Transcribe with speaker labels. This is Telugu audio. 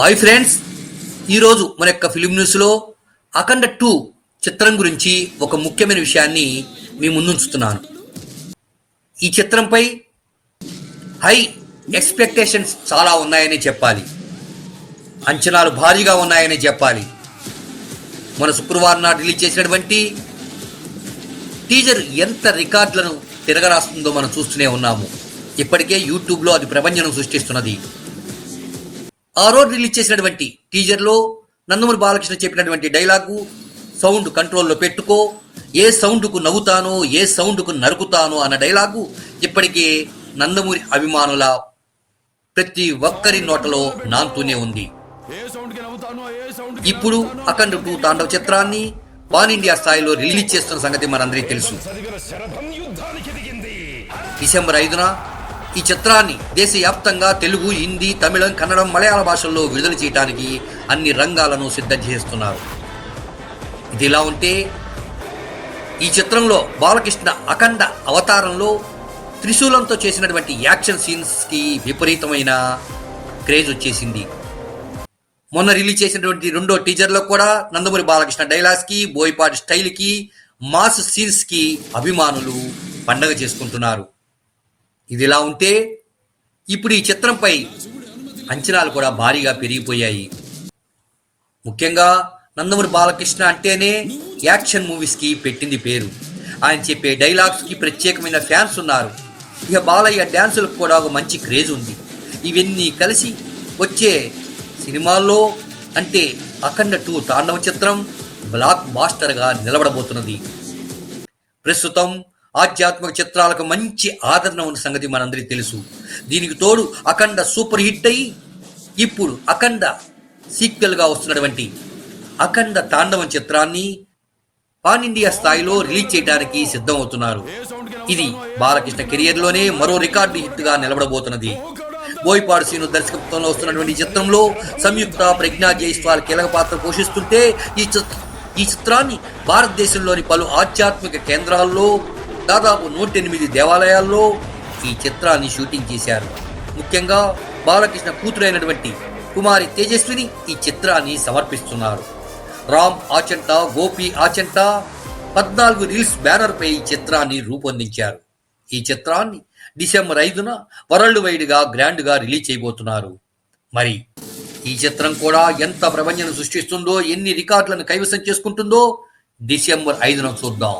Speaker 1: Hi friends. ఈరోజు మన యొక్క ఫిలిం న్యూస్లో అఖండ టూ చిత్రం గురించి ఒక ముఖ్యమైన విషయాన్ని మీ ముందుంచుతున్నాను. ఈ చిత్రంపై హై ఎక్స్పెక్టేషన్స్ చాలా ఉన్నాయని చెప్పాలి. అంచనాలు భారీగా ఉన్నాయని చెప్పాలి. మన శుక్రవారం నాడు రిలీజ్ చేసినటువంటి టీజర్ ఎంత రికార్డులను తిరగరాస్తుందో మనం చూస్తూనే ఉన్నాము. ఇప్పటికే యూట్యూబ్లో అది ప్రపంచం సృష్టిస్తున్నది. ఆ రోజు రిలీజ్ చేసినటువంటి టీజర్లో నందమూరి బాలకృష్ణ చెప్పినటువంటి డైలాగు సౌండ్ కంట్రోల్లో పెట్టుకో ఏ సౌండ్కు నవ్వుతానో ఏ సౌండ్కు నరుకుతానో అన్న డైలాగు ఇప్పటికే నందమూరి అభిమానుల ప్రతి ఒక్కరి నోటలో నాంతూనే ఉంది. ఇప్పుడు అఖండ టూ తాండవ చిత్రాన్ని పాన్ ఇండియా స్థాయిలో రిలీజ్ చేస్తున్న సంగతి మనందరికీ తెలుసు. డిసెంబర్ ఐదున ఈ చిత్రాన్ని దేశవ్యాప్తంగా తెలుగు హిందీ తమిళం కన్నడం మలయాళ భాషల్లో విడుదల చేయడానికి అన్ని రంగాలను సిద్ధం చేస్తున్నారు. ఇది ఇలా ఉంటే ఈ చిత్రంలో బాలకృష్ణ అఖండ అవతారంలో త్రిశూలంతో చేసినటువంటి యాక్షన్ సీన్స్కి విపరీతమైన క్రేజ్ వచ్చేసింది. మొన్న రిలీజ్ చేసినటువంటి రెండో టీజర్లో కూడా నందమూరి బాలకృష్ణ డైలాగ్స్కి బోయపాటి స్టైల్కి మాస్ సీన్స్కి అభిమానులు పండగ చేసుకుంటున్నారు. ఇది ఇలా ఉంటే ఇప్పుడు ఈ చిత్రంపై అంచనాలు కూడా భారీగా పెరిగిపోయాయి. ముఖ్యంగా నందమూరి బాలకృష్ణ అంటేనే యాక్షన్ మూవీస్కి పెట్టింది పేరు. ఆయన చెప్పే డైలాగ్స్కి ప్రత్యేకమైన ఫ్యాన్స్ ఉన్నారు. ఇక బాలయ్య డ్యాన్సులకు కూడా ఒక మంచి క్రేజ్ ఉంది. ఇవన్నీ కలిసి వచ్చే సినిమాల్లో అంటే అఖండ టూ తాండవ చిత్రం బ్లాక్ మాస్టర్గా నిలబడబోతున్నది. ప్రస్తుతం ఆధ్యాత్మిక చిత్రాలకు మంచి ఆదరణ ఉన్న సంగతి మనందరికీ తెలుసు. దీనికి తోడు అఖండ సూపర్ హిట్ అయి ఇప్పుడు అఖండ సీక్వెల్గా వస్తున్నటువంటి అఖండ తాండవం చిత్రాన్ని పాన్ ఇండియా స్థాయిలో రిలీజ్ చేయడానికి సిద్ధమవుతున్నారు. ఇది బాలకృష్ణ కెరియర్లోనే మరో రికార్డు హిట్గా నిలబడబోతున్నది. బోయిపాడు సీను దర్శకత్వంలో వస్తున్నటువంటి చిత్రంలో సంయుక్త ప్రజ్ఞా జైస్వాల్ కీలక పాత్ర పోషిస్తుంటే ఈ చిత్ర ఈ చిత్రాన్ని భారతదేశంలోని పలు ఆధ్యాత్మిక కేంద్రాల్లో దాదాపు నూట ఎనిమిది దేవాలయాల్లో ఈ చిత్రాన్ని షూటింగ్ చేశారు. ముఖ్యంగా బాలకృష్ణ కూతురైనటువంటి కుమారి తేజస్విని ఈ చిత్రాన్ని సమర్పిస్తున్నారు. రామ్ ఆచంట గోపి ఆచంట పద్నాలుగు రీల్స్ బ్యానర్పై ఈ చిత్రాన్ని రూపొందించారు. ఈ చిత్రాన్ని డిసెంబర్ ఐదున వరల్డ్ వైడ్గా గ్రాండ్గా రిలీజ్ చేయబోతున్నారు. మరి ఈ చిత్రం కూడా ఎంత ప్రపంచం సృష్టిస్తుందో ఎన్ని రికార్డులను కైవసం చేసుకుంటుందో డిసెంబర్ ఐదున చూద్దాం.